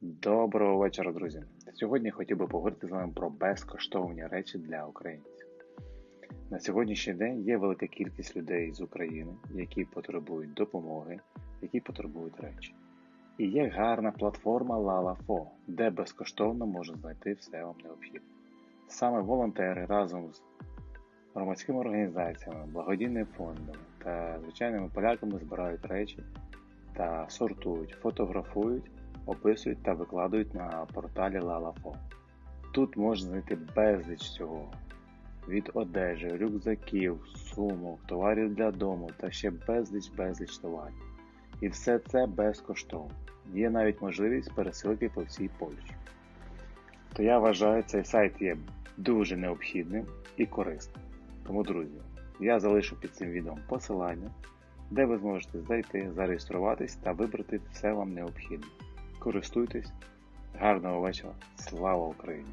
Доброго вечора, друзі! Сьогодні хотів би поговорити з вами про безкоштовні речі для українців. На сьогоднішній день є велика кількість людей з України, які потребують допомоги, які потребують речі. І є гарна платформа LalaFo, де безкоштовно можна знайти все вам необхідне. Саме волонтери разом з громадськими організаціями, благодійними фондами та звичайними поляками збирають речі та сортують, фотографують описують та викладають на порталі LalaFo. Тут можна знайти безліч всього. Від одежі, рюкзаків, сумок, товарів для дому та ще безліч-безліч товарів. І все це безкоштовно. Є навіть можливість пересилки по всій Польщі. То я вважаю, цей сайт є дуже необхідним і корисним. Тому, друзі, я залишу під цим відео посилання, де ви зможете зайти, зареєструватись та вибрати все вам необхідне. Користуйтесь. Гарного вечора. Слава Україні!